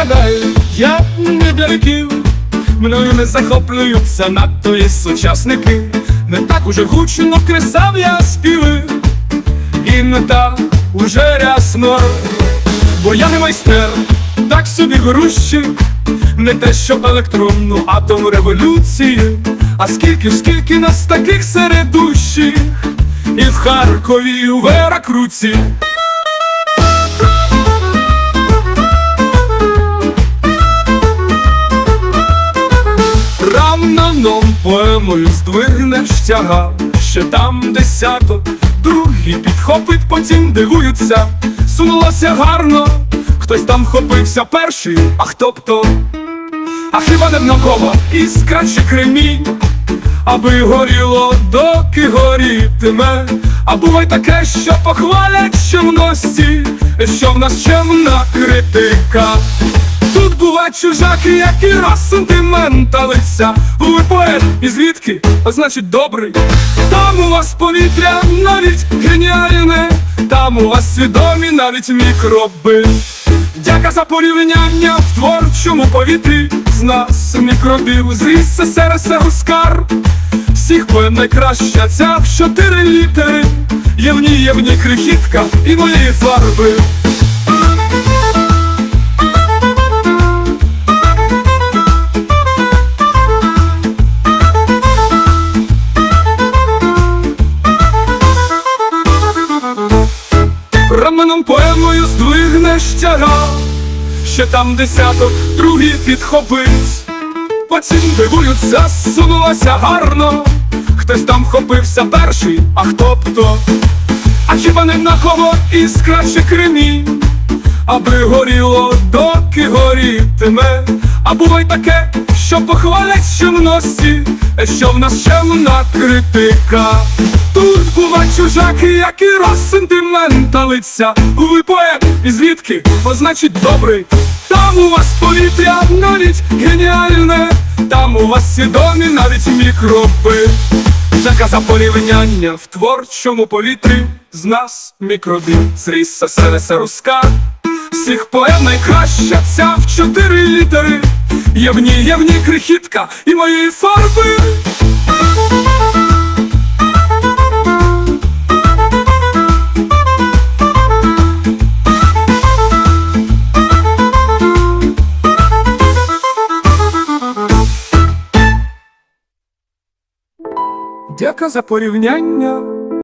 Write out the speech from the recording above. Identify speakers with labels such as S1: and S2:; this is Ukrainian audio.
S1: гадаю, я не для віків Мною не захоплюються надто і сучасники. Не так уже гучно кресав я співи. І не так уже рясно. Бо я не майстер, так собі грущик Не те, що електронну атомну революцію. А скільки скільки нас таких середущих І в Харкові, і у Веракруці Рамнаном поемою здвигнеш тяга, ще там десяток, другий підхопить, потім дивуються, сунулося гарно, хтось там хопився перший, а хто б то, а хіба не в кого іскра чи кремінь, аби горіло, доки горітиме, а бувай таке, що похвалять чемності, що в нас чемна критика. Чужаки, які раз сентименталиться Ви поет і звідки, а значить добрий. Там у вас повітря навіть геніальне Там у вас свідомі навіть мікроби. Дяка за порівняння в творчому повітрі. З нас мікробів з СССР скар Всіх поем найкраща ця в чотири літери. Є в ній, є в ній крихітка і моєї фарби Раменом поемою здвигнеш тяга, ще там десяток, другий підхопить. Потім дивуються, сунулося гарно. Хтось там вхопився перший, а хто б то? А хіба не на кого іскра чи кремінь? Аби горіло, доки горітиме, а бувай таке, що похвалять чемності, що в нас чемна критика. Тут бувають чужаки, які розсентименталиться. Ви поет, і звідки, бо значить добрий. Там у вас повітря навіть геніальне, там у вас свідомі навіть мікроби. Жака за порівняння в творчому повітрі з нас мікробів Зріс СССР руска Всіх поем найкраща ця в чотири літери Є в ній, є в ній крихітка і моєї фарби Дяка за порівняння